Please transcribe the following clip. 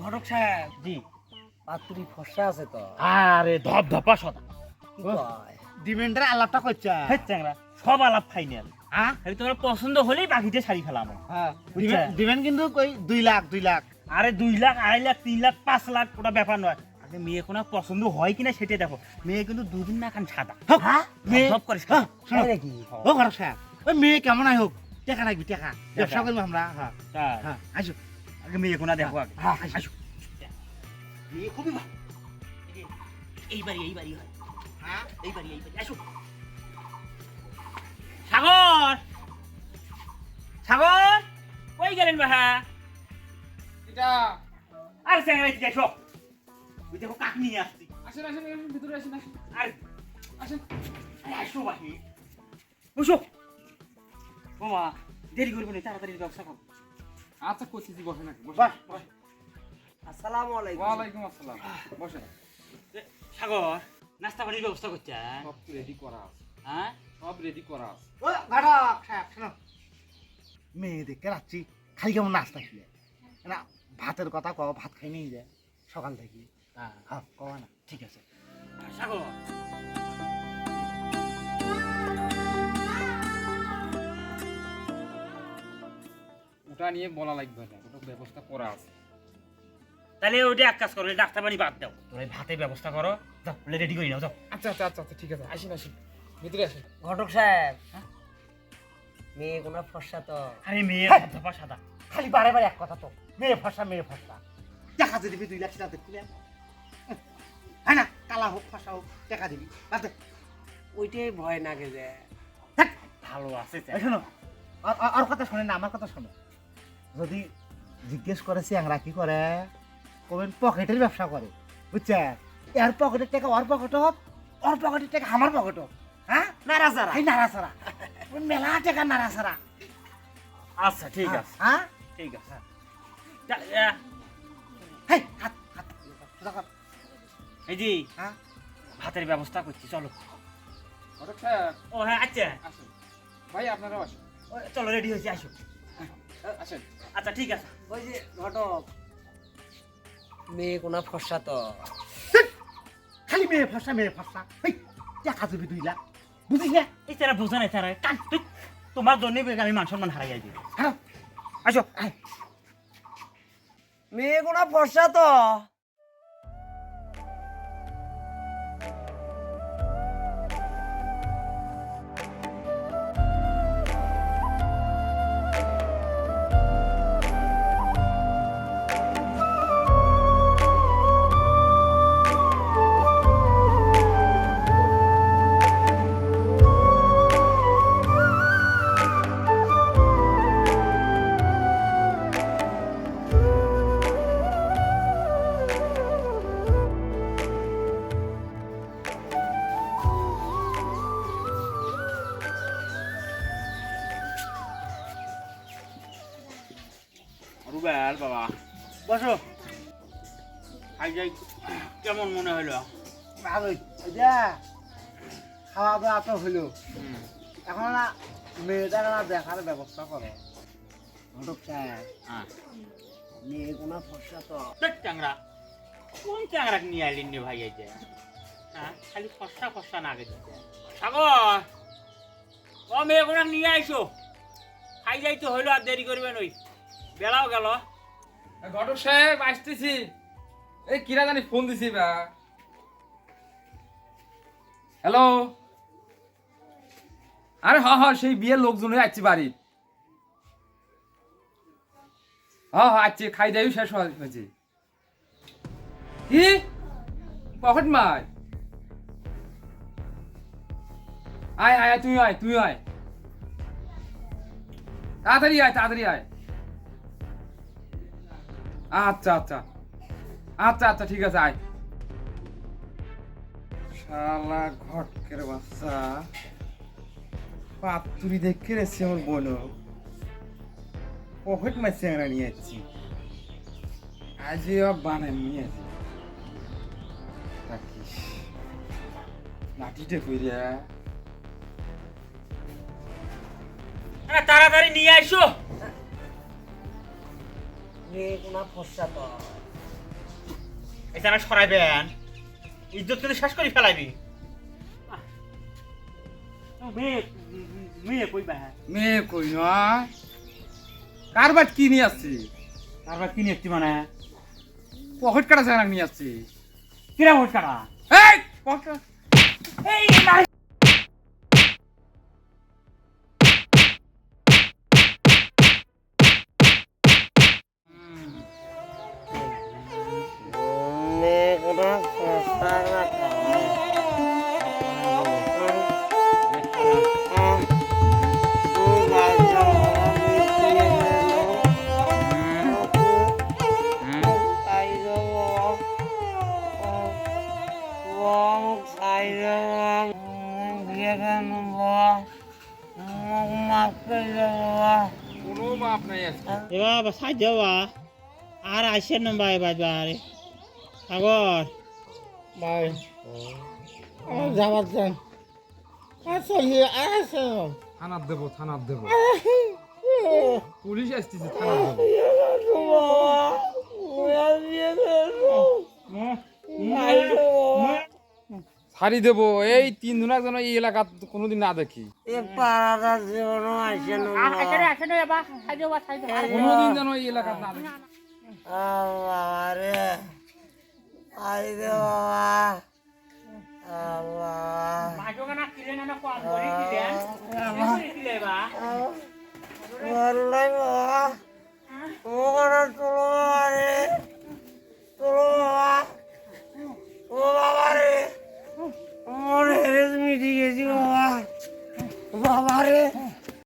ঘটক সাহেব জি। পাতুরি ফসা আছে তো। আরে ধপ ধপা সদা। কি ও। কয়? ডিমেন্ডের আলাপটা করছে। হেট চ্যাংরা সব আলাপ ফাইনাল। হ্যাঁ খালি তোমার পছন্দ হলেই বাকিতে শাড়ি ফেলাম। হ্যাঁ? ডিমেন্ড কিন্তু কই দুই লাখ দুই লাখ। আরে দুই লাখ আড়াই লাখ তিন লাখ পাঁচ লাখ ওটা ব্যাপার নয়। আগে মেয়ে কোনো পছন্দ হয় কিনা সেটা দেখো। মেয়ে কিন্তু দুদিন না খান সাদা। হ্যাঁ? মেয়ে ধপ করে হ্যাঁ, শোনো। নাকি ও সাহেব। ওই মেয়ে কেমন আই হোক টাকা রাখবি টাকা। ব্যবসা করব আমরা হ্যাঁ। হ্যাঁ আসো। আগে মেয়ে কোনা দেখো আগে। হ্যাঁ আসো। মেয়ে খুবই ভালো। এইবারই এইবারই হয়। হ্যাঁ এইবারই এইবারই আসো। সাগর! সাগর! কই গেলেন বাহা? এটা আরে স্যাংরা এসো ওই দেখো কাক নিয়ে আসছি। আসেন আসেন আসেন, ভিতরে আসেন আরে আসেন। আরে আসো বাহি বসো। ওমা দেরি করব না তাড়াতাড়ি ব্যবসা করো। আচ্ছা আগে বসেন। বাহ বাহ। আসসালামু আলাইকুম। ওয়ালাইকুম আসসালাম বসেন। এ, সাগর নাস্তা পানির ব্যবস্থা করছে সব রেডি করা আছে। হ্যাঁ? সব রেডি করা আছে। ও ঘটক সাহেব শোনো। মেয়ে দেখে রাখছি খালি কেমন নাস্তা খেলে? না ভাতের কথা কও ভাত খাই নিয়ে যায় সকাল থেকে। হ্যাঁ। হ্যাঁ কওয়া না। ঠিক আছে। আর সাগর। ওটা নিয়ে বলা লাগবে না ওটা ব্যবস্থা করা আছে। তাহলে ওইটা এক কাজ করো ডাক্তার পানি বাদ দাও। তোর ভাতের ব্যবস্থা করো যাও রেডি করি নাও যাও। আচ্ছা আচ্ছা আচ্ছা আচ্ছা ঠিক আছে আসেন আসেন ভিতরে আসেন। ঘটক সাহেব মেয়ে কোনা ফসা তো। আরে মেয়ে হ্যাঁ। সাদা। খালি বারে বারে এক কথা তো মেয়ে ফসা মেয়ে ফসা টাকা দিয়ে দিবি দুই লাখ টাকা হ্যাঁ না কালা হোক ফসা হোক টাকা দিবি বাদ দে। ওইটাই ভয় নাগে যে। ভালো আছে শোনো আর- কথা শোনে না আমার কথা শোনো। যদি জিজ্ঞেস করে চ্যাংরা কি করে কবেন পকেটের ব্যবসা করে বুঝছে? এর পকেটের টাকা ওর পকেট হোক ওর পকেটের টাকা আমার পকেট হোক হ্যাঁ? নারা সারা এই ওই মেলা টাকা নাড়াছাড়া আচ্ছা ঠিক আছে। হ্যাঁ? ঠিক আছে। যা- এ, হাত হাত। এই জি হ্যাঁ ভাতের ব্যবস্থা করছি চলো। ও হ্যাঁ আচ্ছা। আসেন। ভাই আপনারাও আসেন। ও, চলো রেডি হয়েছি আসো আসেন। আচ্ছা ঠিক আছে। ওই যে ঘটক মেয়ে কোনা ফসা তো। খালি মেয়ে ফসা মেয়ে ফসা। এই টাকা দিবি দুই লাখ। বুঝিস না? এই তারা বোঝা নাই তারা কান। তোমার জন্য আমি মান সম্মান হারাই যাই হ্যাঁ। আসো। আয়। মেয়ে কোনা ফসা তো। রুবেল বাবা। বসো। কেমন মনে হলো ভালোই। খাওয়া দাওয়া তো হলো এখন না মেয়েটার না দেখার ব্যবস্থা করো। ঘটক হ্যাঁ। মেয়ে কোনা ফসা তো? চাংরা কোন চাংরা নিয়ে আইলেন রে ভাই এই হ্যাঁ খালি ফসা ফসা না গেছে সাগর! ও মেয়ে কোনা নিয়ে আইসো। খাই যাই তো হইল আর দেরি করবেন ওই বেলাও গেল। ঘটক সাহেব আসতেছি। এই কিরা জানি ফোন দিছি বা। হ্যালো আরে হ হ সেই বিয়ের লোকজন হয়ে আসছি বাড়ি। হ হ আসছি খাই দাইও শেষ হয়ে- হয়েছে। কি? পকেট মার। আয় আয়, তুই আয় তুই আয়। তাড়াতাড়ি আয় তাড়াতাড়ি আয়। আচ্ছা আচ্ছা। আচ্ছা আচ্ছা ঠিক আছে, আয়। শালা ঘটকের বাচ্চা। পাতুরি দেখে রেছি আমার বোন। পকেট মাছ চ্যাংরা নিয়ে যাচ্ছি। আজই বানাই নিয়ে আছি থাকিস লাঠিটা কইরা। তাড়াতাড়ি নিয়ে আইসো। ফসা তো এটা না সরাইবেন। ইজ্জত কিন্তু শেষ করে ফেলাইবি। মেয়ে মেয়ে কইবা মেয়ে কই নয় কার বাট কি নিয়ে আসছি? তারপর কি নিচ্ছি মানে? পকেট কাটা চাকরাক নিয়ে আসছি। কিরা ভোট কাটা এই পকেট এই এবার সাই দেওয়া আর আইসেন না ভাই বাজার সাগর ভাই যাবার যান থানার দেবো থানার দেবো পুলিশ আসতেছে থানার দেবো ছাড়ি দেবো এই তিন দিন যেন এই এলাকা কোনোদিন না দেখি কোনোদিন যেন এই এলাকা না দেখি বাবা